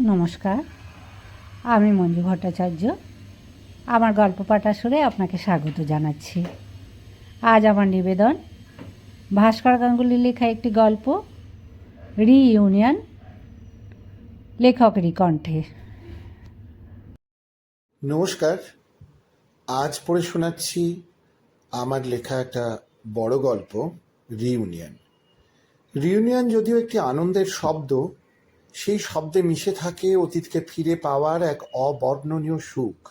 নমস্কার, আমি মঞ্জু ভট্টাচার্য। আমার গল্প পাঠ আসরে আপনাকে স্বাগত জানাচ্ছি। আজ আমার নিবেদন, ভাস্কর গাঙ্গুলির লেখা একটি গল্প রিইউনিয়ন লেখকেরই কণ্ঠে। নমস্কার, আজ পড়ে শোনাচ্ছি আমার লেখা একটা বড় গল্প রিউনিয়ন রিউনিয়ন যদিও একটি আনন্দের শব্দ সেই শব্দে মিশে থাকে অতীতকে ফিরে পাওয়ার এক অবর্ণনীয় সুখ।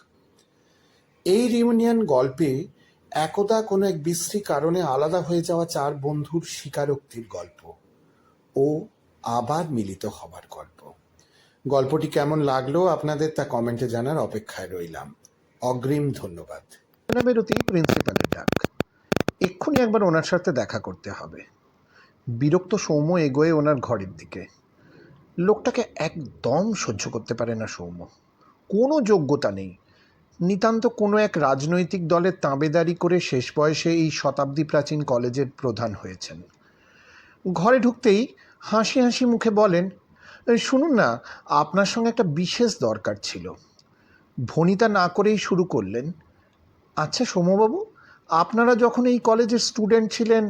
এই রিউনিয়ন গল্পে একদা কোনো এক বিশ্রী কারণে আলাদা হয়ে যাওয়া চার বন্ধুর স্বীকারোক্তির গল্প। ও আবার মিলিত হবার গল্প। গল্পটি কেমন লাগল আপনাদের তা কমেন্টে জানার অপেক্ষায় রইলাম। অগ্রিম ধন্যবাদ। প্রিন্সিপালের ডাক। এক্ষুনি একবার ওনার সাথে দেখা করতে হবে। বিরক্ত সৌম্য এগোয়ে ওনার ঘরের দিকে। লোকটাকে একদম সহ্য করতে পারে না সৌম্য। কোনো যোগ্যতা নেই। নিতান্ত কোনো এক রাজনৈতিক দলের তাঁবেদারি করে শেষ বয়সে এই শতাব্দী প্রাচীন কলেজের প্রধান হয়েছেন। ঘরে ঢুকতেই হাসি হাসি মুখে বলেন শুনুন না, আপনার সঙ্গে একটা বিশেষ দরকার ছিল। ভনিতা না করেই শুরু করলেন। আচ্ছা সৌম্যবাবু আপনারা যখন এই কলেজের স্টুডেন্ট ছিলেন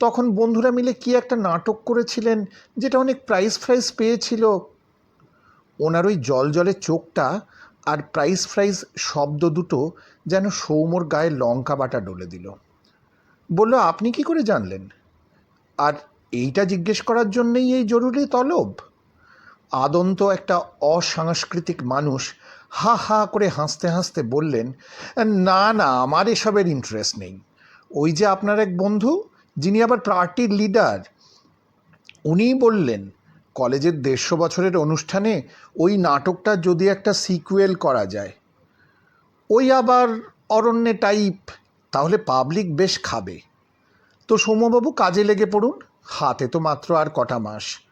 তখন বন্ধুরা মিলে কি একটা নাটক করেছিলেন যেটা অনেক প্রাইজ ফ্রাইজ পেয়েছিল? ওনার ওই জল জলে চোখটা আর প্রাইজ ফ্রাইজ শব্দ দুটো যেন সৌম্যর গায়ে লঙ্কা বাটা ডলে দিল। বলল, আপনি কি করে জানলেন? আর এইটা জিজ্ঞেস করার জন্যেই এই জরুরি তলব? আদন্ত একটা অসাংস্কৃতিক মানুষ হা হা করে হাসতে হাসতে বললেন, না না, আমার এসবের ইন্টারেস্ট নেই। ওই যে আপনার এক বন্ধু, যিনি আবার পার্টির লিডার উনিই বললেন, কলেজের দেড়শো বছরের অনুষ্ঠানে ওই নাটকটা যদি একটা সিকুয়েল করা যায়। ওই আবার অরণ্যে টাইপ তাহলে পাবলিক বেশ খাবে। তো সৌম্যবাবু কাজে লেগে পড়ুন, হাতে তো মাত্র আর কটা মাস।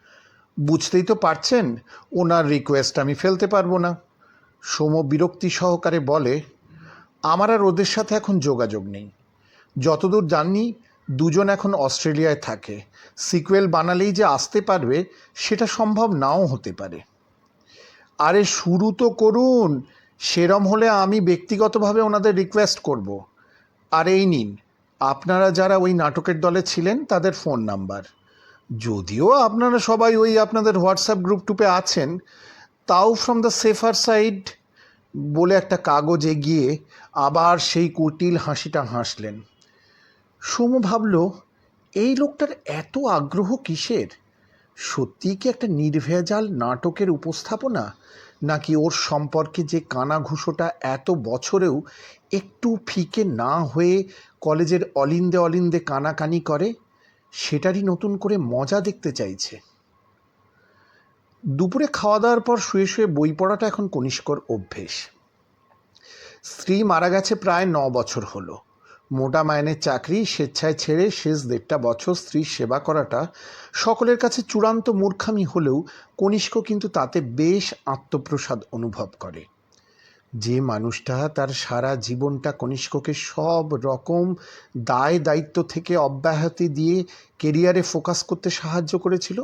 বুঝতেই তো পারছেন, ওনার রিকোয়েস্ট আমি ফেলতে পারব না। সোম বিরক্তি সহকারে বলে, আমার আর ওদের সাথে এখন যোগাযোগ নেই। যতদূর জানি দুজন এখন অস্ট্রেলিয়ায় থাকে। সিকুয়েল বানালেই যে আসতে পারবে, সেটা সম্ভব নাও হতে পারে। আরে শুরু তো করুন, সেরম হলে আমি ব্যক্তিগতভাবে ওনাদের রিকোয়েস্ট করব। আর এই নিন, আপনারা যারা ওই নাটকের দলে ছিলেন, তাদের ফোন নাম্বার যদিও আপনারা সবাই ওই আপনাদের হোয়াটসঅ্যাপ গ্রুপ টুপে আছেন, তাও ফ্রম দ্য সেফার সাইড বলে একটা কাগজ এগিয়ে আবার সেই কুটিল হাসিটা হাসলেন। সোম ভাবল, এই লোকটার এত আগ্রহ কিসের? সত্যিই কি একটা নির্ভেজাল নাটকের উপস্থাপনা? নাকি ওর সম্পর্কে যে কানাঘুষোটা এত বছরেও একটু ফিকে না হয়ে কলেজের অলিন্দে অলিন্দে কানাকানি করে? সেটারই নতুন করে মজা দেখতে চাইছে। দুপুরে খাওয়া দাওয়ার পর শুয়ে শুয়ে বই পড়াটা এখন কনিষ্কর অভ্যেস। স্ত্রী মারা গেছে প্রায় ন বছর হলো। মোটা মাইনের চাকরি, স্বেচ্ছায় ছেড়ে শেষ দেড়টা বছর স্ত্রীর সেবা করাটা সকলের কাছে চূড়ান্ত মূর্খামি হলেও কনিষ্ক কিন্তু তাতে বেশ আত্মপ্রসাদ অনুভব করে। যে মানুষটা তার সারা জীবনটা কনিষ্ককে সব রকম দায় দায়িত্ব থেকে অব্যাহতি দিয়ে কেরিয়ারে ফোকাস করতে সাহায্য করেছিল,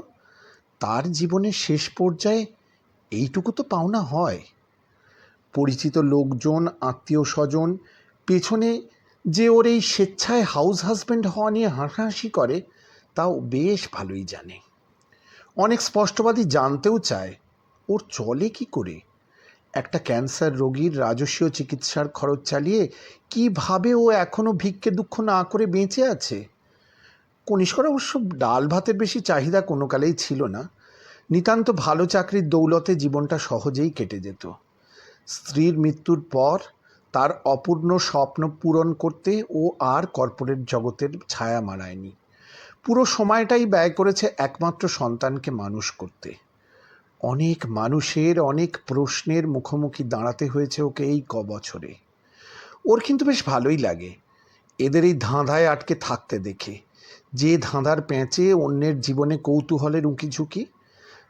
তার জীবনের শেষ পর্যায়ে এইটুকু তো পাওনা হয়। পরিচিত লোকজন আত্মীয় স্বজন পেছনে যে ওর এই স্বেচ্ছায় হাউস হাজব্যান্ড হওয়া নিয়ে হাসাহাসি করে, তাও বেশ ভালোই জানে। অনেক স্পষ্টবাদী জানতেও চায়, ওর চলে কি করে? একটা ক্যান্সার রোগীর রাজস্বীয় চিকিৎসার খরচ চালিয়ে কীভাবে ও এখনও ভিক্ষে দুঃখ না করে বেঁচে আছে? কনিষ্কর অবশ্য ডাল ভাতের বেশি চাহিদা কোনো কালেই ছিল না। নিতান্ত ভালো চাকরির দৌলতে জীবনটা সহজেই কেটে যেত। স্ত্রীর মৃত্যুর পর তার অপূর্ণ স্বপ্ন পূরণ করতে ও আর কর্পোরেট জগতের ছায়া মারায়নি পুরো সময়টাই ব্যয় করেছে একমাত্র সন্তানকে মানুষ করতে। অনেক মানুষের, অনেক প্রশ্নের মুখোমুখি দাঁড়াতে হয়েছে ওকে এই ক বছরে। ওর কিন্তু বেশ ভালোই লাগে। এদের এই ধাঁধায় আটকে থাকতে দেখে। যে ধাঁধার প্যাঁচে অন্যের জীবনে কৌতূহলের উঁকি ঝুঁকি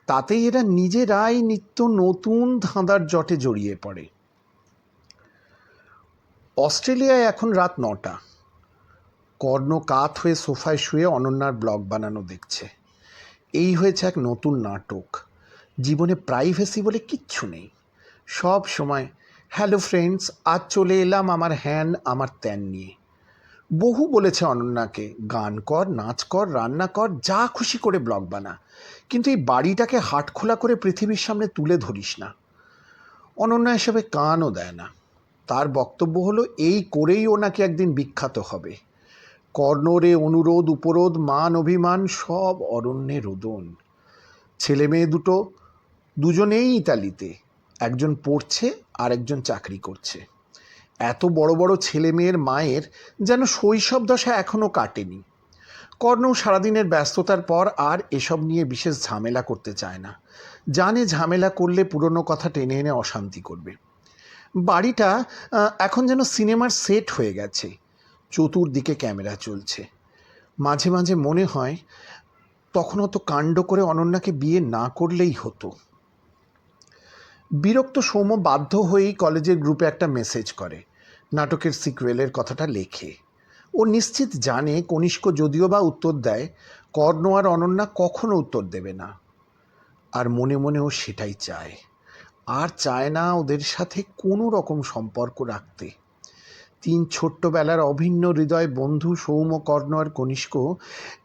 তাতেই এরা নিজেরাই নিত্য নতুন ধাঁধার জটে জড়িয়ে পড়ে। অস্ট্রেলিয়ায় এখন রাত নটা। কর্ণ কাত হয়ে সোফায় শুয়ে অনন্যার ব্লগ বানানো দেখছে। এই হয়েছে এক নতুন নাটক। জীবনে প্রাইভেসি বলে কিচ্ছু নেই। সব সময় হ্যালো ফ্রেন্ডস আজ চলে এলাম আমার হ্যান আমার ত্যান নিয়ে। বহু বলেছে অনন্যাকে, গান কর, নাচ কর, রান্না কর, যা খুশি করে ব্লগ বানা। কিন্তু এই বাড়িটাকে হাটখোলা করে পৃথিবীর সামনে তুলে ধরিস না। অনন্যা এসবে কানও দেয় না। তার বক্তব্য হলো, এই করেই ও নাকি একদিন বিখ্যাত হবে। কর্ণরে অনুরোধ, উপরোধ, মান, অভিমান, সব অরণ্যে রোদন। ছেলে মেয়ে দুটো দুজনেই ইতালিতে। একজন পড়ছে আর একজন চাকরি করছে। এত বড় বড় ছেলে মেয়ের মায়ের যেন শৈশব দশা এখনও কাটেনি। কর্ণ সারাদিনের ব্যস্ততার পর আর এসব নিয়ে বিশেষ ঝামেলা করতে চায় না। জানে ঝামেলা করলে পুরনো কথা টেনে এনে অশান্তি করবে। বাড়িটা এখন যেন সিনেমার সেট হয়ে গেছে। চতুর্দিকে ক্যামেরা চলছে। মাঝে মাঝে মনে হয় তখন অত কাণ্ড করে অনন্যাকে বিয়ে না করলেই হতো। বিরক্ত সৌম্য বাধ্য হয়েই কলেজের গ্রুপে একটা মেসেজ করে, নাটকের সিকুয়েলের কথাটা লেখে। ও নিশ্চিত জানে, কনিষ্ক যদিও বা উত্তর দেয়, কর্ণ আর অনন্যা কখনো উত্তর দেবে না। আর মনে মনে ও সেটাই চায়। আর চায় না ওদের সাথে কোনো রকম সম্পর্ক রাখতে। তিন ছোট্টবেলার অভিন্ন হৃদয় বন্ধু সৌম কর্ণ আর কনিষ্ক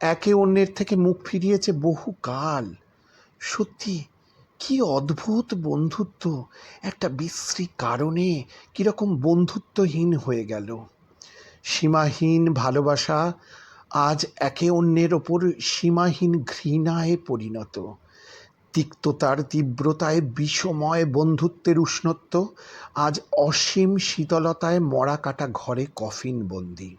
একে অন্যের থেকে মুখ ফিরিয়েছে বহু কাল সত্যি কি অদ্ভুত বন্ধুত্ব। একটা বিশ্রী কারণে কীরকম বন্ধুত্বহীন হয়ে গেল। সীমাহীন ভালোবাসা আজ একে অন্যের ওপর সীমাহীন ঘৃণায় পরিণত। তিক্ততার তীব্রতায় বিষময় বন্ধুত্বের উষ্ণত্ব আজ অসীম শীতলতায় মরা কাটা ঘরে কফিন বন্দি।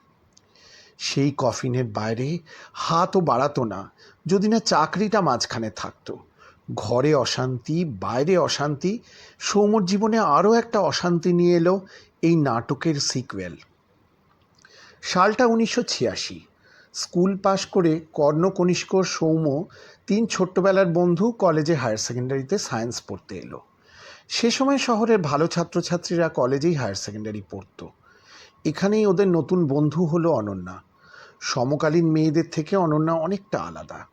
সেই কফিনের বাইরে হাতও বাড়াতো না, যদি না চাকরিটা মাঝখানে থাকতো। ঘরে অশান্তি, বাইরে অশান্তি সৌমর জীবনে আরও একটা অশান্তি নিয়ে এলো এই নাটকের সিকুয়েল সালটা উনিশশো ছিয়াশি। স্কুল পাশ করে কর্ণ কনিষ্ক সৌম্য, তিন ছোট্টবেলার বন্ধু, কলেজে হায়ার সেকেন্ডারিতে সায়েন্স পড়তে এলো। সে সময় শহরের ভালো ছাত্রছাত্রীরা কলেজেই হায়ার সেকেন্ডারি পড়তো। এখানেই ওদের নতুন বন্ধু হলো অনন্যা। সমকালীন মেয়েদের থেকে অনন্যা অনেকটা আলাদা।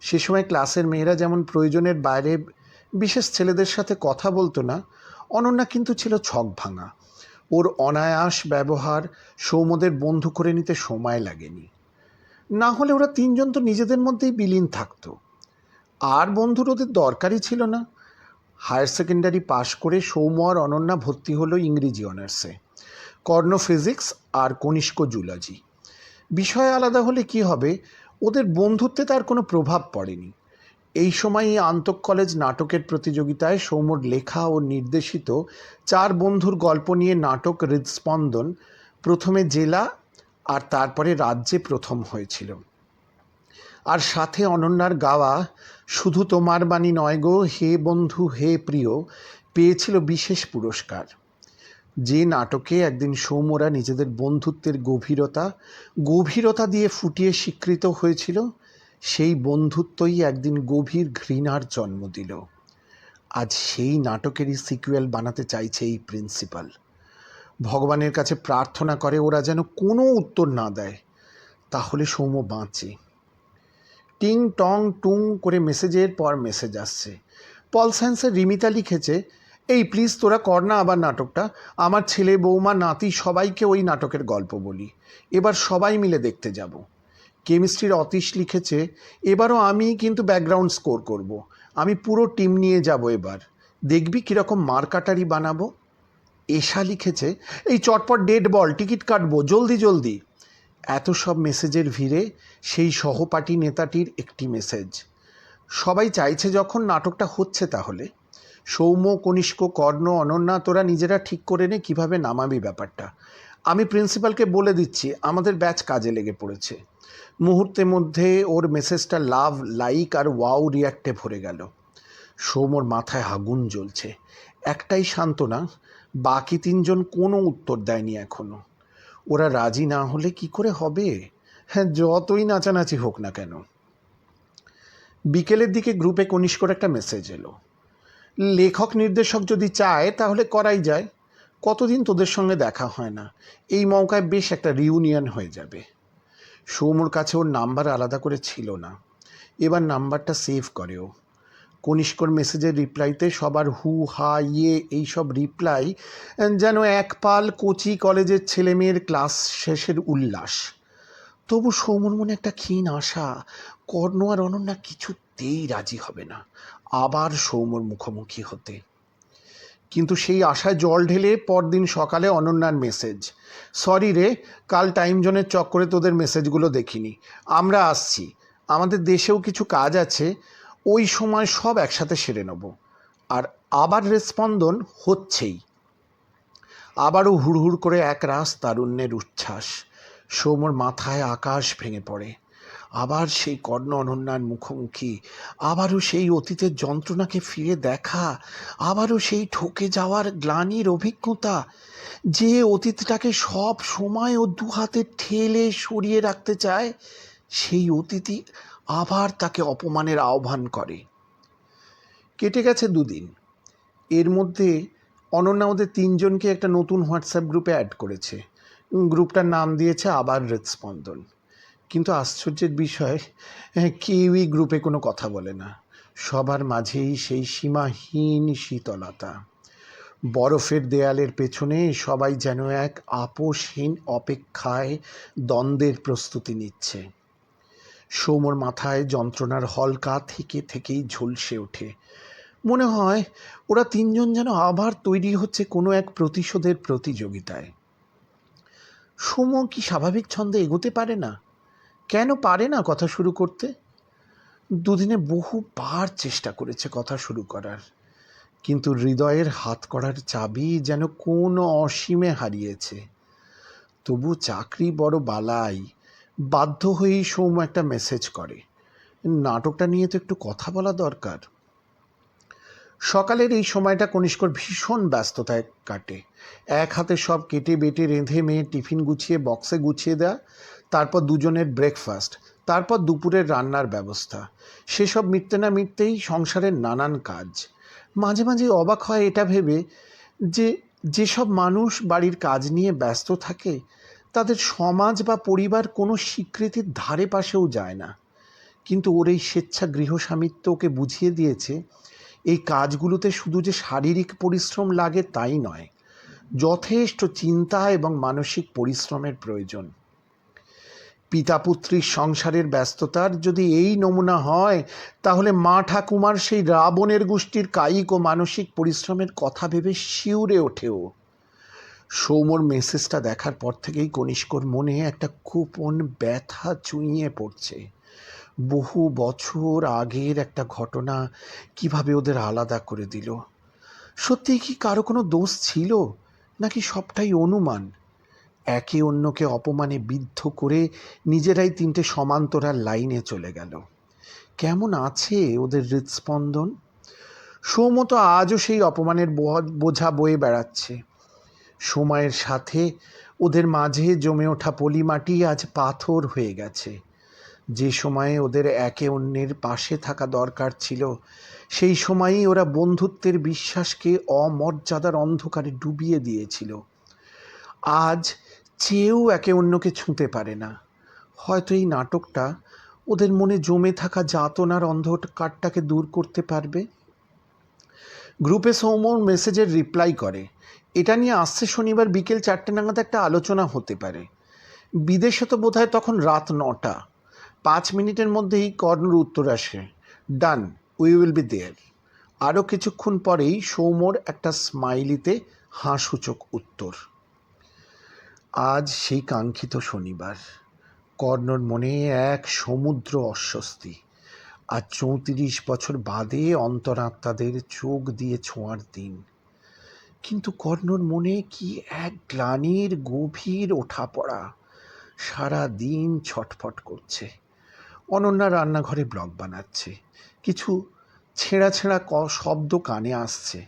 সে সময় ক্লাসের মেয়েরা যেমন প্রয়োজনের বাইরে বিশেষ ছেলেদের সাথে কথা বলতো না, অনন্যা কিন্তু ছিল ছক ভাঙা। ওর অনায়াস ব্যবহার সৌমদের বন্ধু করে নিতে সময় লাগেনি। না হলে ওরা তিনজন তো নিজেদের মধ্যেই বিলীন থাকতো। আর বন্ধুর ওদের দরকারই ছিল না। হায়ার সেকেন্ডারি পাশ করে সৌম আর অনন্যা ভর্তি হলো ইংরেজি অনার্সে। কর্ণ ফিজিক্স আর কনিষ্ক জুলজি। বিষয় আলাদা হলে কি হবে? ওদের বন্ধুত্বে তার কোনো প্রভাব পড়েনি। এই সময়ই আন্তঃ কলেজ নাটকের প্রতিযোগিতায় সৌমর লেখা ও নির্দেশিত চার বন্ধুর গল্প নিয়ে নাটক হৃদস্পন্দন, প্রথমে জেলা আর তারপরে রাজ্যে প্রথম হয়েছিল। আর সাথে অনন্যার গাওয়া শুধু তোমার বাণী নয় গো, হে বন্ধু, হে প্রিয় পেয়েছিল বিশেষ পুরস্কার। যে নাটকে একদিন সৌমরা নিজেদের বন্ধুত্বের গভীরতা গভীরতা দিয়ে ফুটিয়ে স্বীকৃত হয়েছিল, সেই বন্ধুত্বই একদিন গভীর ঘৃণার জন্ম দিল। আজ সেই নাটকেরই সিকুয়েল বানাতে চাইছে এই প্রিন্সিপাল। ভগবানের কাছে প্রার্থনা করে ওরা যেন কোনো উত্তর না দেয়, তাহলে সৌম্য বাঁচে। টিং টং টুং করে মেসেজের পর মেসেজ আসছে। পল সায়েন্সের রিমিতা লিখেছে এই প্লিজ তোরা কর না আবার নাটকটা। আমার ছেলে, বৌমা, নাতি সবাইকে ওই নাটকের গল্প বলি। এবার সবাই মিলে দেখতে যাব। কেমিস্ট্রির অতীশ লিখেছে, এবারও আমি কিন্তু ব্যাকগ্রাউন্ড স্কোর করব। আমি পুরো টিম নিয়ে যাব এবার। দেখবি কীরকম মারকাটারি বানাবো? এশা লিখেছে, এই চটপট ডেড বল টিকিট কাটবো, জলদি জলদি। এত সব মেসেজের ভিড়ে সেই সহপাঠী নেতাটির একটি মেসেজ সবাই চাইছে যখন নাটকটা হচ্ছে তাহলে। সৌম্য, কনিষ্ক, কর্ণ, অনন্যা, তোরা নিজেরা ঠিক করে নে কীভাবে নামাবি ব্যাপারটা। আমি প্রিন্সিপালকে বলে দিচ্ছি, আমাদের ব্যাচ কাজে লেগে পড়েছে। মুহূর্তের মধ্যে ওর মেসেজটা লাভ, লাইক আর ওয়াও রিয়াক্টে ভরে গেল। সৌমর মাথায় আগুন জ্বলছে। একটাই সান্ত্বনা, বাকি তিনজন কোনো উত্তর দেয়নি এখনও ওরা রাজি না হলে কি করে হবে? হ্যাঁ যতই নাচানাচি হোক না কেন। বিকেলের দিকে গ্রুপে কনিষ্কর একটা মেসেজ এলো। লেখক নির্দেশক যদি চায়, তাহলে করাই যায়। কতদিন তোদের সঙ্গে দেখা হয় না? এই মৌকায় বেশ একটা রিউনিয়ন হয়ে যাবে। সৌমুর কাছে ওর নাম্বার আলাদা করে ছিল না। এবার নাম্বারটা সেভ করে ও। কনিষ্কর মেসেজের রিপ্লাইতে সবার হু, হা ইয়ে এইসব রিপ্লাই যেন এক পাল কোচি কলেজের ছেলেমেয়ের ক্লাস শেষের উল্লাস। তবু সৌমর মনে একটা ক্ষীণ আশা, কর্ণ আর অনন্যা কিছুতেই রাজি হবে না। আবার সৌমর মুখোমুখি হতে। কিন্তু সেই আশায় জল ঢেলে পরদিন সকালে অনন্যার মেসেজ সরি রে, কাল টাইম জোনের চক্করে তোদের মেসেজগুলো দেখিনি। আমরা আসছি। আমাদের দেশেও কিছু কাজ আছে। ওই সময় সব একসাথে সেরে নেব। আর আবার রেসপন্দন হচ্ছেই। আবারও হুড়হুড় করে এক রাস তারুণ্যের উচ্ছ্বাস। সৌমর মাথায় আকাশ ভেঙে পড়ে। আবার সেই কর্ণ অনন্যার মুখোমুখি, আবারও সেই অতীতের যন্ত্রণাকে ফিরে দেখা, আবারও সেই ঠকে যাওয়ার গ্লানির অভিজ্ঞতা, যে অতীতটাকে সব সময় ও দু হাতে ঠেলে সরিয়ে রাখতে চায়, সেই অতিথি আবার তাকে অপমানের আহ্বান করে। কেটে গেছে দুদিন। এর মধ্যে অনন্যা ওদের তিনজনকে একটা নতুন হোয়াটসঅ্যাপ গ্রুপে অ্যাড করেছে। গ্রুপটার নাম দিয়েছে আবার হৃদস্পন্দন কিন্তু আশ্চর্যের বিষয় কেউই গ্রুপে কোনো কথা বলে না। সবার মাঝেই সেই সীমাহীন শীতলতা। বরফের দেয়ালের পেছনে সবাই যেন এক আপোষহীন অপেক্ষায় দ্বন্দ্বের প্রস্তুতি নিচ্ছে। সৌমর মাথায় যন্ত্রণার হলকা থেকে থেকেই ঝলসে ওঠে। মনে হয় ওরা তিনজন যেন আবার তৈরি হচ্ছে কোনো এক প্রতিশোধের প্রতিযোগিতায়। সৌম কি স্বাভাবিক ছন্দে এগোতে পারে না? কেন পারে না কথা শুরু করতে? দুদিনে বহুবার চেষ্টা করেছে কথা শুরু করার। কিন্তু হৃদয়ের হাত করার চাবি যেন কোন অসীমে হারিয়েছে। তবু চাকরি বড় বালাই। বাধ্য হয়েই সৌম একটা মেসেজ করে। নাটকটা নিয়ে তো একটু কথা বলা দরকার। সকালের এই সময়টা কনিষ্কর ভীষণ ব্যস্ততায় কাটে। এক হাতে সব কেটে বেটে রেঁধে মেয়ে টিফিন গুছিয়ে বক্সে গুছিয়ে দেয়া তারপর দুজনের ব্রেকফাস্ট তারপর দুপুরের রান্নার ব্যবস্থা। সেসব মিটতে না মিটতেই সংসারের নানান কাজ। মাঝে মাঝে অবাক হয় এটা ভেবে যে যেসব মানুষ বাড়ির কাজ নিয়ে ব্যস্ত থাকে, তাদের সমাজ বা পরিবার কোনো স্বীকৃতির ধারে পাশেও যায় না। কিন্তু ওর এই স্বেচ্ছা গৃহস্বামিত্ব ওকে বুঝিয়ে দিয়েছে, এই কাজগুলোতে শুধু যে শারীরিক পরিশ্রম লাগে তাই নয়, যথেষ্ট চিন্তা এবং মানসিক পরিশ্রমের প্রয়োজন। পিতাপুত্রীর সংসারের ব্যস্ততার যদি এই নমুনা হয়, তাহলে মা ঠাকুমার সেই রাবণের গোষ্ঠীর কায়িক ও মানসিক পরিশ্রমের কথা ভেবে শিউরে ওঠেও। সৌমর মেসেজটা দেখার পর থেকেই কনিষ্কর মনে একটা গোপন ব্যথা চুইয়ে পড়ছে। বহু বছর আগের একটা ঘটনা কীভাবে ওদের আলাদা করে দিল? সত্যি কি কারও কোনো দোষ ছিল? নাকি সবটাই অনুমান? একে অন্যকে অপমানে বিদ্ধ করে নিজেরাই তিনটে সমান্তরাল লাইনে চলে গেল। কেমন আছে ওদের হৃদস্পন্দন সৌমত আজও সেই অপমানের বোঝা বয়ে বেড়াচ্ছে। সময়ের সাথে ওদের মাঝে জমে ওঠা পলিমাটি আজ পাথর হয়ে গেছে। যে সময়ে ওদের একে অন্যের পাশে থাকা দরকার ছিল, সেই সময়ই ওরা বন্ধুত্বের বিশ্বাসকে অমর্যাদার অন্ধকারে ডুবিয়ে দিয়েছিল। আজ চেয়েও একে অন্যকে ছুঁতে পারে না। হয়তো এই নাটকটা ওদের মনে জমে থাকা যাতনার অন্ধকারটাকে দূর করতে পারবে? গ্রুপে সৌমর মেসেজের রিপ্লাই করে, এটা নিয়ে আসছে শনিবার বিকেল চারটে নাগাদ একটা আলোচনা হতে পারে। বিদেশে তো বোধহয় তখন রাত নটা। পাঁচ মিনিটের মধ্যেই কর্ণর উত্তর আসে, done we will be there আরও কিছুক্ষণ পরেই সৌমর একটা স্মাইলিতে হাসূচক উত্তর। আজ সেই কাঙ্ক্ষিত শনিবার। কর্ণর মনে এক সমুদ্র অস্বস্তি। আর চৌত্রিশ বছর বাদে অন্তরাত্মাদের চোখ দিয়ে ছোঁয়ার দিন। কিন্তু কর্ণর মনে কি এক গ্লানির গভীর ওঠা পড়া সারা দিন ছটফট করছে। অনন্যা রান্নাঘরে ব্লগ বানাচ্ছে। কিছু ছেঁড়া ছেঁড়া ক, শব্দ কানে আসছে।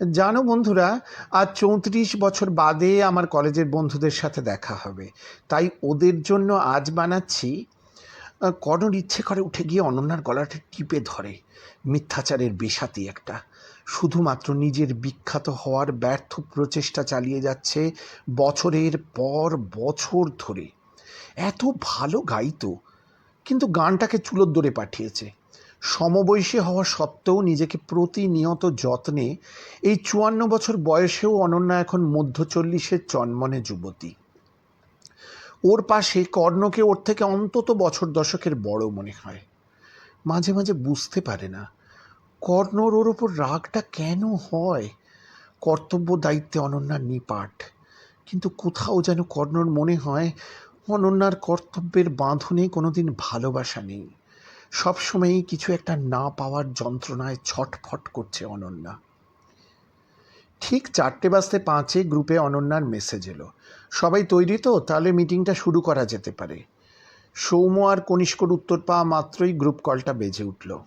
জানো বন্ধুরা আজ চৌত্রিশ বছর বাদে আমার কলেজের বন্ধুদের সাথে দেখা হবে। তাই ওদের জন্য আজ বানাচ্ছি আহ, কর্ণর ইচ্ছে করে উঠে গিয়ে অনন্যার গলাটা টিপে ধরে। মিথ্যাচারের বেশাতি একটা। শুধুমাত্র নিজের বিখ্যাত হওয়ার ব্যর্থ প্রচেষ্টা চালিয়ে যাচ্ছে বছরের পর বছর ধরে। এত ভালো গাইতো কিন্তু গানটাকে চুলোর দরে পাঠিয়েছে। সমবয়সী হওয়া সত্ত্বেও নিজেকে প্রতিনিয়ত যত্নে এই চুয়ান্ন বছর বয়সেও অনন্যা এখন মধ্য চল্লিশের চনমনে যুবতী। ওর পাশে কর্ণকে ওর থেকে অন্তত বছর দশকের বড় মনে হয়। মাঝে মাঝে বুঝতে পারে না, কর্ণর ওর ওপর রাগটা কেন হয়? কর্তব্য দায়িত্বে অনন্যার নিপাট। কিন্তু কোথাও যেন কর্ণর মনে হয়, অনন্যার কর্তব্যের বাঁধনে কোনোদিন ভালোবাসা নেই। সবসময়ই কিছু একটা না পাওয়ার যন্ত্রণায় ছটফট করছে অনন্যা। ঠিক চারটে বাজতে পাঁচে গ্রুপে অনন্যার মেসেজ এলো। সবাই তৈরি তো, তাহলে মিটিংটা শুরু করা যেতে পারে। সৌম্য আর কনিষ্কর উত্তর পাওয়া মাত্রই গ্রুপ কলটা বেজে উঠল।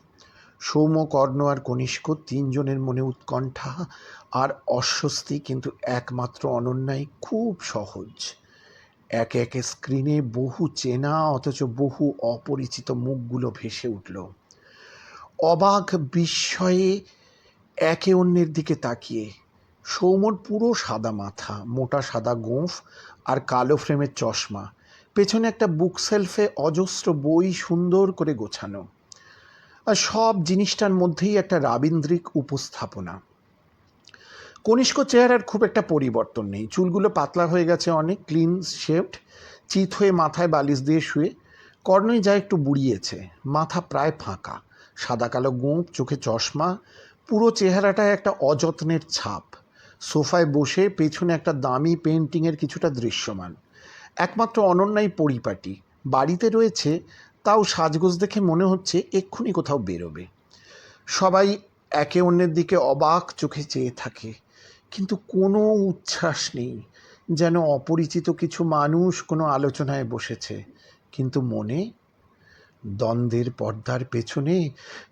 সৌম্য, কর্ণ আর কনিষ্ক তিনজনের মনে উৎকণ্ঠা আর অস্বস্তি, কিন্তু একমাত্র অনন্যাই খুব সহজ। একে একে স্ক্রিনে বহু চেনা অথচ বহু অপরিচিত মুখগুলো ভেসে উঠল। অবাক বিস্ময়ে একে অন্যের দিকে তাকিয়ে। সৌমর পুরো সাদা মাথা, মোটা সাদা গোঁফ আর কালো ফ্রেমের চশমা, পেছনে একটা বুক সেলফে অজস্র বই সুন্দর করে গোছানো। আর সব জিনিসটার মধ্যেই একটা রাবীন্দ্রিক উপস্থাপনা। কনিষ্ক চেহারার খুব একটা পরিবর্তন নেই। চুলগুলো পাতলা হয়ে গেছে অনেক ক্লিন শেভড চিত হয়ে মাথায় বালিশ দিয়ে শুয়ে। কর্ণই যা একটু বুড়িয়েছে, মাথা প্রায় ফাঁকা। সাদা কালো গোঁপ চোখে চশমা, পুরো চেহারাটায় একটা অযত্নের ছাপ। সোফায় বসে পেছনে একটা দামি পেন্টিংয়ের কিছুটা দৃশ্যমান। একমাত্র অনন্যাই পরিপাটি। বাড়িতে রয়েছে, তাও সাজগোজ দেখে মনে হচ্ছে এক্ষুনি কোথাও বেরোবে। সবাই একে অন্যের দিকে অবাক চোখে চেয়ে থাকে। কিন্তু কোনো উচ্ছ্বাস নেই। যেন অপরিচিত কিছু মানুষ কোনো আলোচনায় বসেছে। কিন্তু মনে? দ্বন্দ্বের পর্দার পেছনে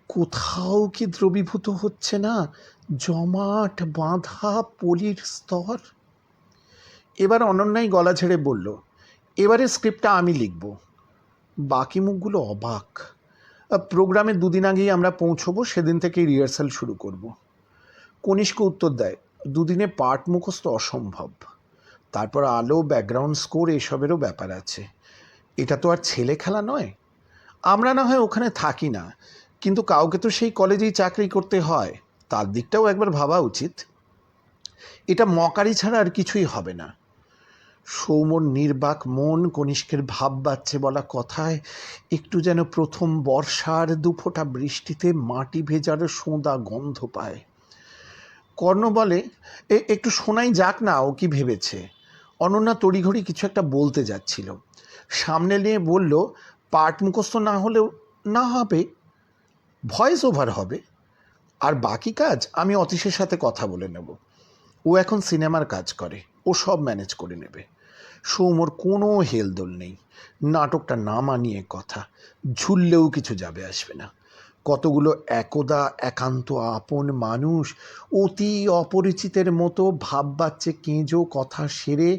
কোথাও কি দ্রবীভূত হচ্ছে না? জমাট, বাঁধা, পলির স্তর? এবার অনন্যাই গলা ছেড়ে বলল, এবারে স্ক্রিপ্টটা আমি লিখব। বাকি মুখগুলো অবাক। প্রোগ্রামে দুদিন আগেই আমরা পৌঁছবো, সেদিন থেকেই রিহার্সাল শুরু করব। কনিষ্ক উত্তর দেয় দুদিনে পার্ট মুখস্থ অসম্ভব। তারপর আলো ব্যাকগ্রাউন্ড স্কোর এসবেরও ব্যাপার আছে। এটা তো আর ছেলে খেলা নয়। আমরা না হয় ওখানে থাকি না, কিন্তু কাউকে তো সেই কলেজেই চাকরি করতে হয়। তার দিকটাও একবার ভাবা উচিত। এটা মকারি ছাড়া আর কিছুই হবে না। সৌমর নির্বাক মন কনিষ্কের ভাব বাচ্ছে বলা কথায়, একটু যেন প্রথম বর্ষার দুফোঁটা বৃষ্টিতে মাটি ভেজার সোঁদা গন্ধ পায়। কর্ণ বলে "এ, একটু শোনাই যাক না, ও কি ভেবেছে। অনন্যা তড়িঘড়ি কিছু একটা বলতে যাচ্ছিল। সামনে নিয়ে বলল পাঠ মুখস্থ না হলেও না হবে। ভয়েস ওভার হবে। আর বাকি কাজ আমি অতীশের সাথে কথা বলে নেব। ও এখন সিনেমার কাজ করে। ও সব ম্যানেজ করে নেবে। সৌমর কোনো হেলদোল নেই। নাটকটা না মানিয়ে কথা। ঝুললেও কিছু যাবে আসবে না। কতগুলো একদা একান্ত আপন মানুষ অতি অপরিচিতের মতো ভাব বাচ্চে কেঁজো কথা সেরে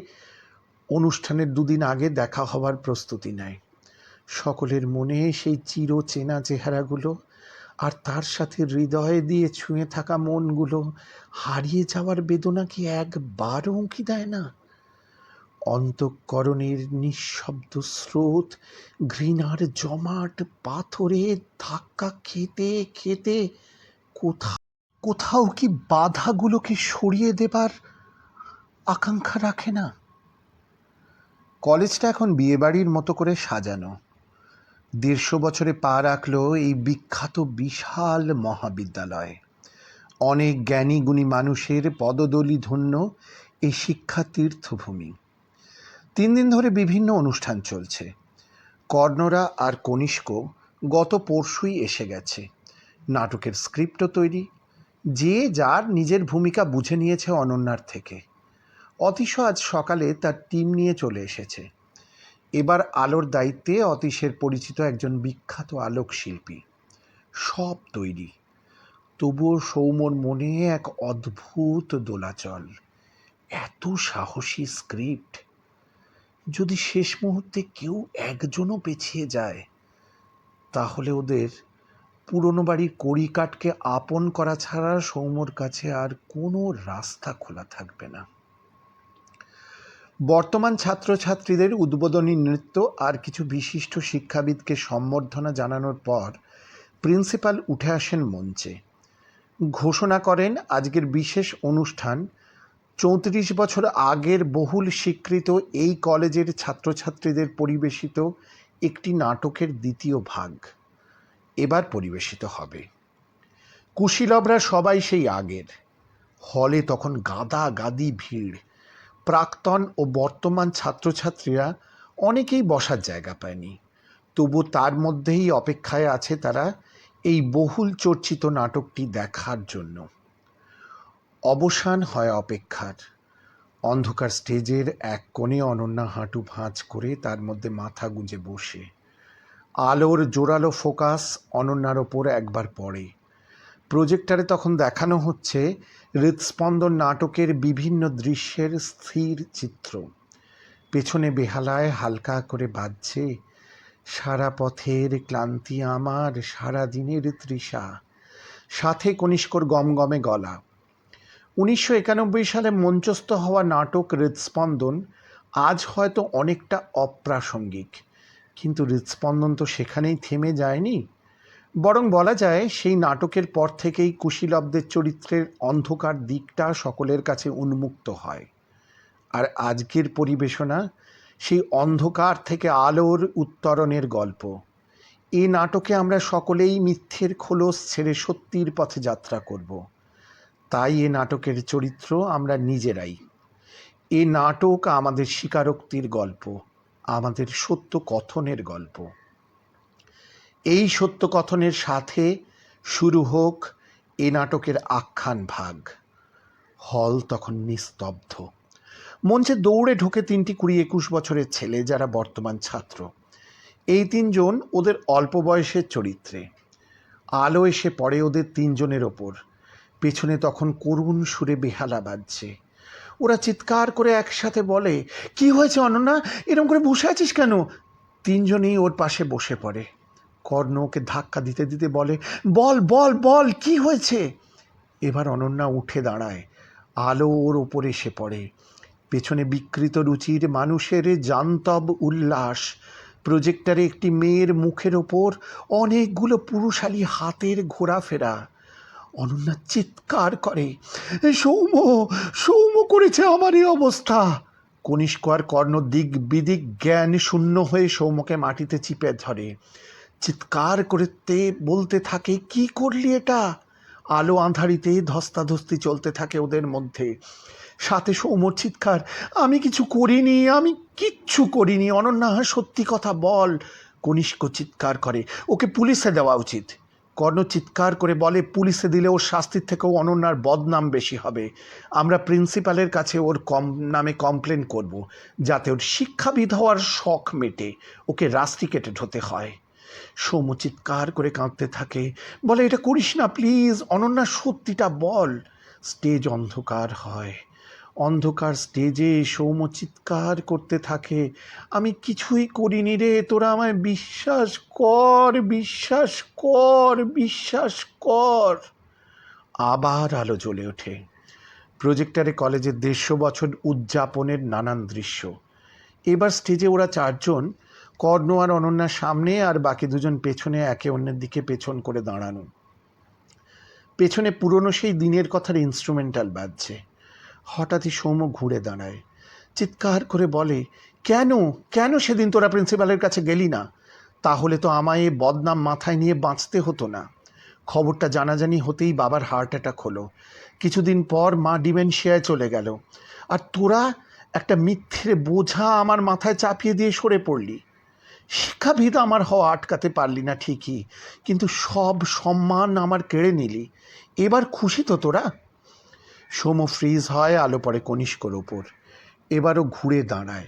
অনুষ্ঠানের দুদিন আগে দেখা হওয়ার প্রস্তুতি নেয়। সকলের মনে সেই চির চেনা চেহারাগুলো আর তার সাথে হৃদয়ে দিয়ে ছুঁয়ে থাকা মনগুলো হারিয়ে যাওয়ার বেদনা কি একবারও উঁকি দেয় না? অন্তঃকরণের নিঃশব্দ স্রোত, ঘৃণার জমাট পাথরে ধাক্কা খেতে খেতে কোথাও কোথাও কি বাধাগুলোকে সরিয়ে দেবার আকাঙ্ক্ষা রাখে না? কলেজটা এখন বিয়েবাড়ির মতো করে সাজানো। দেড়শো বছরে পা রাখল এই বিখ্যাত বিশাল মহাবিদ্যালয়। অনেক জ্ঞানী গুণী মানুষের পদদলি ধন্য এই শিক্ষা তীর্থভূমি তিন দিন ধরে বিভিন্ন অনুষ্ঠান চলছে। কর্ণরা আর কনিষ্ক গত পরশুই এসে গেছে। নাটকের স্ক্রিপ্টও তৈরি। যে যার নিজের ভূমিকা বুঝে নিয়েছে অনন্যার থেকে। অতীশ আজ সকালে তার টিম নিয়ে চলে এসেছে। এবার আলোর দায়িত্বে অতীশের পরিচিত একজন বিখ্যাত আলোক শিল্পী সব তৈরি। তবুও সৌমর মনে এক অদ্ভুত দোলাচল। এত সাহসী স্ক্রিপ্ট। যদি শেষ মুহূর্তে কেউ একজনও পেছিয়ে যায়, তাহলে ওদের পুরনো বাড়ির কড়িকাঠকে আপন করা ছাড়া সৌমর কাছে আর কোনো রাস্তা খোলা থাকবে না। বর্তমান ছাত্রছাত্রীদের উদ্বোধনী নৃত্য আর কিছু বিশিষ্ট শিক্ষাবিদকে সম্বর্ধনা জানানোর পর প্রিন্সিপাল উঠে আসেন মঞ্চে। ঘোষণা করেন, আজকের বিশেষ অনুষ্ঠান চৌত্রিশ বছর আগের বহুল স্বীকৃত এই কলেজের ছাত্রছাত্রীদের পরিবেশিত একটি নাটকের দ্বিতীয় ভাগ এবার পরিবেশিত হবে। কুশীলবরা সবাই সেই আগের। হলে তখন গাদা গাদি ভিড়। প্রাক্তন ও বর্তমান ছাত্রছাত্রীরা অনেকেই বসার জায়গা পায়নি। তবু তার মধ্যেই অপেক্ষায় আছে তারা এই বহুল চর্চিত নাটকটি দেখার জন্য। অবসান হয় অপেক্ষার। অন্ধকার স্টেজের এক কোণে অনন্যা হাঁটু ভাঁজ করে তার মধ্যে মাথা গুঁজে বসে। আলোর জোরালো ফোকাস অনন্যার ওপর একবার পড়ে। প্রজেক্টরে তখন দেখানো হচ্ছে হৃৎস্পন্দন নাটকের বিভিন্ন দৃশ্যের স্থির চিত্র। পেছনে বেহালায় হালকা করে বাজছে, সারা পথের ক্লান্তি আমার, সারা দিনের তৃষা। সাথে কনিষ্কর গমগমে গলা। উনিশশো একানব্বই সালে মঞ্চস্থ হওয়া নাটক হৃৎস্পন্দন আজ হয়তো অনেকটা অপ্রাসঙ্গিক। কিন্তু হৃৎস্পন্দন তো সেখানেই থেমে যায়নি। বরং বলা যায়, সেই নাটকের পর থেকেই কুশীলবদের চরিত্রের অন্ধকার দিকটা সকলের কাছে উন্মুক্ত হয়। আর আজকের পরিবেশনা, সেই অন্ধকার থেকে আলোর উত্তরণের গল্প। এই নাটকে আমরা সকলেই মিথ্যের খোলস ছেড়ে সত্যির পথে যাত্রা করব। তাই এ নাটকের চরিত্র আমরা নিজেরাই। এ নাটক আমাদের স্বীকারোক্তির গল্প, আমাদের সত্য কথনের গল্প। এই সত্য কথনের সাথে শুরু হোক এ নাটকের আখ্যান ভাগ। হল তখন নিস্তব্ধ। মঞ্চে দৌড়ে ঢোকে তিনটি কুড়ি একুশ বছরের ছেলে যারা বর্তমান ছাত্র। এই তিনজন ওদের অল্প বয়সের চরিত্রে। আলো এসে পড়ে ওদের তিনজনের ওপর। পেছনে তখন করুণ সুরে বেহালা বাজছে। ওরা চিৎকার করে একসাথে বলে, কি হয়েছে অনন্যা? এরকম করে বসে আছিস কেন? তিনজনেই ওর পাশে বসে পড়ে। কর্ণ ওকে ধাক্কা দিতে দিতে বলে, বল বল বল, কি হয়েছে? এবার অনন্যা উঠে দাঁড়ায়, আলো ওর ওপর এসে পড়ে। পেছনে বিকৃত রুচির মানুষের জান্তব উল্লাস। প্রজেক্টরে একটি মেয়ের মুখের ওপর অনেকগুলো পুরুষালী হাতের ঘোরাফেরা। অনন্যা চিৎকার করে, সৌম্য সৌম্য করেছে আমার এই অবস্থা। কনিষ্ক আর কর্ণ দিক বিদিক জ্ঞান শূন্য হয়ে সৌম্যকে মাটিতে চিপে ধরে। চিৎকার করতে বলতে থাকে, কি করলি এটা? আলো আঁধারিতে ধস্তাধস্তি চলতে থাকে ওদের মধ্যে। সাথে সৌম্যর চিৎকার, আমি কিছু করিনি, আমি কিচ্ছু করিনি, অনন্যা সত্যি কথা বল। কনিষ্ক চিৎকার করে, ওকে পুলিশে দেওয়া উচিত। কর্ণ চিৎকার করে বলে, পুলিশে দিলে ওর শাস্তির থেকেও অনন্যার বদনাম বেশি হবে। আমরা প্রিন্সিপালের কাছে ওর কম, নামে কমপ্লেন করব, যাতে ওর শিক্ষাবিদ হওয়ার শখ মেটে, ওকে রাস্টিকেটেড হতে হয়। সৌম্য চিৎকার করে কাঁদতে থাকে, বলে, এটা করিস না, প্লিজ অনন্যা সত্যিটা বল। স্টেজ অন্ধকার হয়। অন্ধকার স্টেজে সৌম্য চিৎকার করতে থাকে। আমি কিছুই করিনি রে, তোরা আমায় বিশ্বাস কর বিশ্বাস কর বিশ্বাস কর। আবার আলো জ্বলে ওঠে। প্রজেক্টরে কলেজের দেড়শো বছর উদযাপনের নানান দৃশ্য। এবার স্টেজে ওরা চারজন, কর্ণ আর অনন্যার সামনে আর বাকি দুজন পেছনে একে অন্যের দিকে পেছন করে দাঁড়ানো। পেছনে পুরনো সেই দিনের কথার ইনস্ট্রুমেন্টাল বাজছে। হঠাৎই সৌম্য ঘুরে দাঁড়ায়। চিৎকার করে বলে, কেন? কেন সেদিন তোরা প্রিন্সিপালের কাছে গেলি না? তাহলে তো আমায় বদনাম মাথায় নিয়ে বাঁচতে হতো না। খবরটা জানাজানি হতেই বাবার হার্ট অ্যাটাক হলো। কিছুদিন পর মা ডিমেনশিয়ায় চলে গেল। আর তোরা একটা মিথ্যে বোঝা আমার মাথায় চাপিয়ে দিয়ে সরে পড়লি। শিক্ষাবিদ আমার হওয়া আটকাতে পারলি না ঠিকই, কিন্তু সব সম্মান আমার কেড়ে নিলি। এবার খুশি তো তোরা? সোম ফ্রিজ হয়, আলো পড়ে কনিষ্কর ওপর এবারও ঘুরে দাঁড়ায়।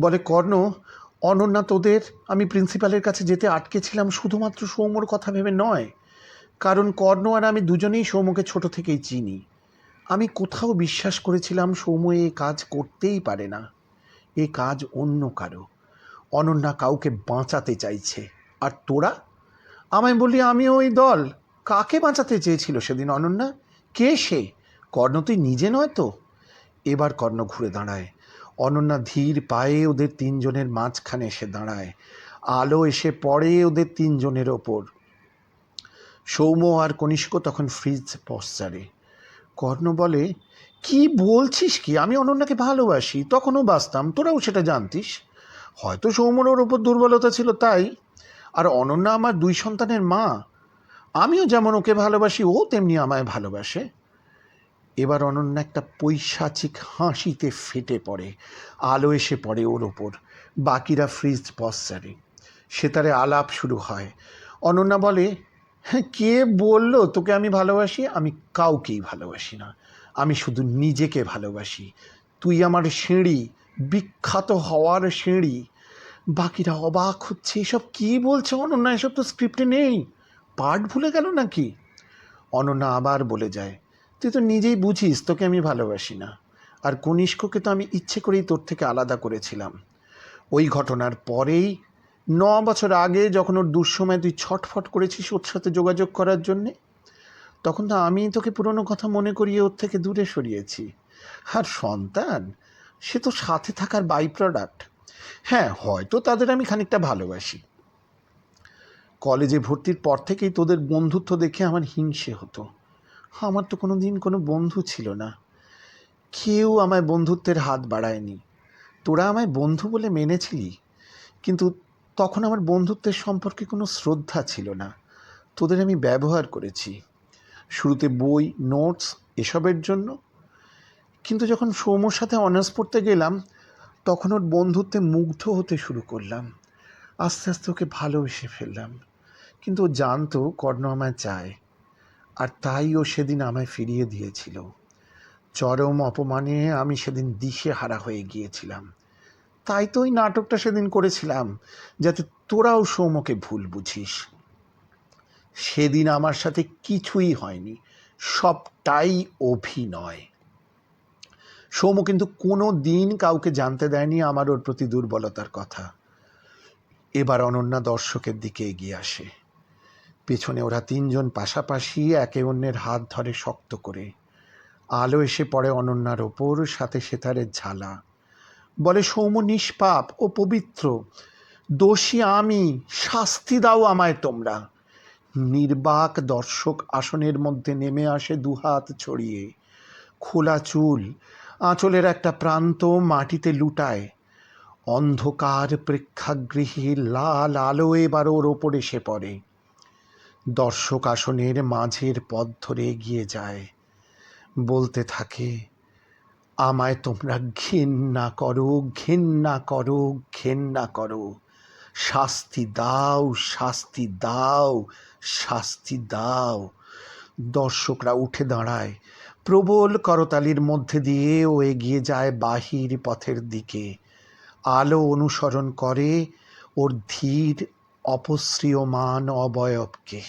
বলে, কর্ণ, অনন্যা তোদের? আমি প্রিন্সিপালের কাছে যেতে আটকেছিলাম শুধুমাত্র সৌম্যর কথা ভেবে নয়। কারণ কর্ণ আর আমি দুজনেই সৌম্যকে ছোট থেকেই চিনি। আমি কোথাও বিশ্বাস করেছিলাম, সৌম্য এ কাজ করতেই পারে না। এ কাজ অন্য কারও। অনন্যা কাউকে বাঁচাতে চাইছে। আর তোরা? আমায় বলি আমি ওই দল। কাকে বাঁচাতে চেয়েছিল সেদিন অনন্যা? কে সে? কর্ণ তুই নিজে নয় তো? এবার কর্ণ ঘুরে দাঁড়ায়। অনন্যা ধীর পায়ে ওদের তিনজনের মাঝখানে এসে দাঁড়ায়। আলো এসে পড়ে ওদের তিনজনের ওপর। সৌম্য আর কনিষ্ক তখন ফ্রিজ পশ্চারে। কর্ণ বলে, কি বলছিস কি? আমি অনন্যাকে ভালোবাসি, তখনও বাঁচতাম। তোরাও সেটা জানতিস? হয়তো সৌম্যর ওর ওপর দুর্বলতা ছিল তাই। আর অনন্যা আমার দুই সন্তানের মা। আমিও যেমন ওকে ভালোবাসি, ও তেমনি আমায় ভালোবাসে। এবার অনন্যা একটা পৈশাচিক হাসিতে ফেটে পড়ে, আলো এসে পড়ে ওর ওপর। বাকিরা ফ্রিজ পশ্চারে সেতারে আলাপ শুরু হয়। অনন্যা বলে হ্যাঁ কে বলল তোকে আমি ভালোবাসি? আমি কাউকেই ভালোবাসি না। আমি শুধু নিজেকে ভালোবাসি। তুই আমার সিঁড়ি, বিখ্যাত হওয়ার সিঁড়ি। বাকিরা অবাক হচ্ছে, এসব কী বলছে অনন্যা? এসব তো স্ক্রিপ্টে নেই। পার্ট ভুলে গেল নাকি? অনন্যা আবার বলে যায় তুই তো নিজেই বুঝিস, তোকে আমি ভালোবাসি না। আর কনিষ্ককে তো আমি ইচ্ছে করেই তোর থেকে আলাদা করেছিলাম। ওই ঘটনার পরেই, ন বছর আগে যখন ওর দুঃসময় তুই ছটফট করেছিস ওর সাথে যোগাযোগ করার জন্যে, তখন তো আমি তোকে পুরনো কথা মনে করিয়ে ওর থেকে দূরে সরিয়েছি। আর সন্তান, সে তো সাথে থাকার বাই প্রোডাক্ট হ্যাঁ হয়তো তাদের আমি খানিকটা ভালোবাসি। কলেজে ভর্তির পর থেকেই তোদের বন্ধুত্ব দেখে আমার হিংসে হতো। আমার তো কোনো দিন কোনো বন্ধু ছিল না। কেউ আমায় বন্ধুত্বের হাত বাড়ায়নি। তোরা আমায় বন্ধু বলে মেনেছিলি? কিন্তু তখন আমার বন্ধুত্বের সম্পর্কে কোনো শ্রদ্ধা ছিল না। তোদের আমি ব্যবহার করেছি। শুরুতে বই, নোটস, এসবের জন্য। কিন্তু যখন সৌম্যর সাথে অনার্স পড়তে গেলাম, তখন ওর বন্ধুত্বে মুগ্ধ হতে শুরু করলাম। আস্তে আস্তে ওকে ভালোবেসে ফেললাম। কিন্তু ও জানতো কর্ণ আমায় চায়। আর তাই ও সেদিন আমায় ফিরিয়ে দিয়েছিল। চরম অপমানে আমি সেদিন দিশে হারা হয়ে গিয়েছিলাম। তাই তো ওই নাটকটা সেদিন করেছিলাম, যাতে তোরাও সৌম্যকে ভুল বুঝিস। সেদিন আমার সাথে কিছুই হয়নি, সবটাই অভিনয়। সৌম্য কিন্তু কোনো দিন কাউকে জানতে দেয়নি আমার ওর প্রতি দুর্বলতার কথা। এবার অনন্যা দর্শকের দিকে এগিয়ে আসে। পেছনে ওরা তিনজন পাশাপাশি একে অন্যের হাত ধরে শক্ত করে। আলো এসে পড়ে অনন্যার ওপর, সাথে সেতারের ঝালা। বলে, সৌম্য নিষ্পাপ ও পবিত্র। দোষী আমি, শাস্তি দাও আমায় তোমরা। নির্বাক দর্শক আসনের মধ্যে নেমে আসে দুহাত ছড়িয়ে। খোলা চুল, আঁচলের একটা প্রান্ত মাটিতে লুটায়। অন্ধকার প্রেক্ষাগৃহে লাল আলো এবার ওর ওপর এসে পড়ে। দর্শক আসনের মাঝের পথ ধরে এগিয়ে যায়। বলতে থাকে, আমায় তোমরা ঘেন্না করো ঘেন্না করো ঘেন্না করো। শাস্তি দাও শাস্তি দাও শাস্তি দাও। দর্শকরা উঠে দাঁড়ায়। প্রবল করতালির মধ্যে দিয়ে ও এগিয়ে যায় বাহির পথের দিকে। আলো অনুসরণ করে, ওর ধীর অপসৃয়মান অবয়বকে।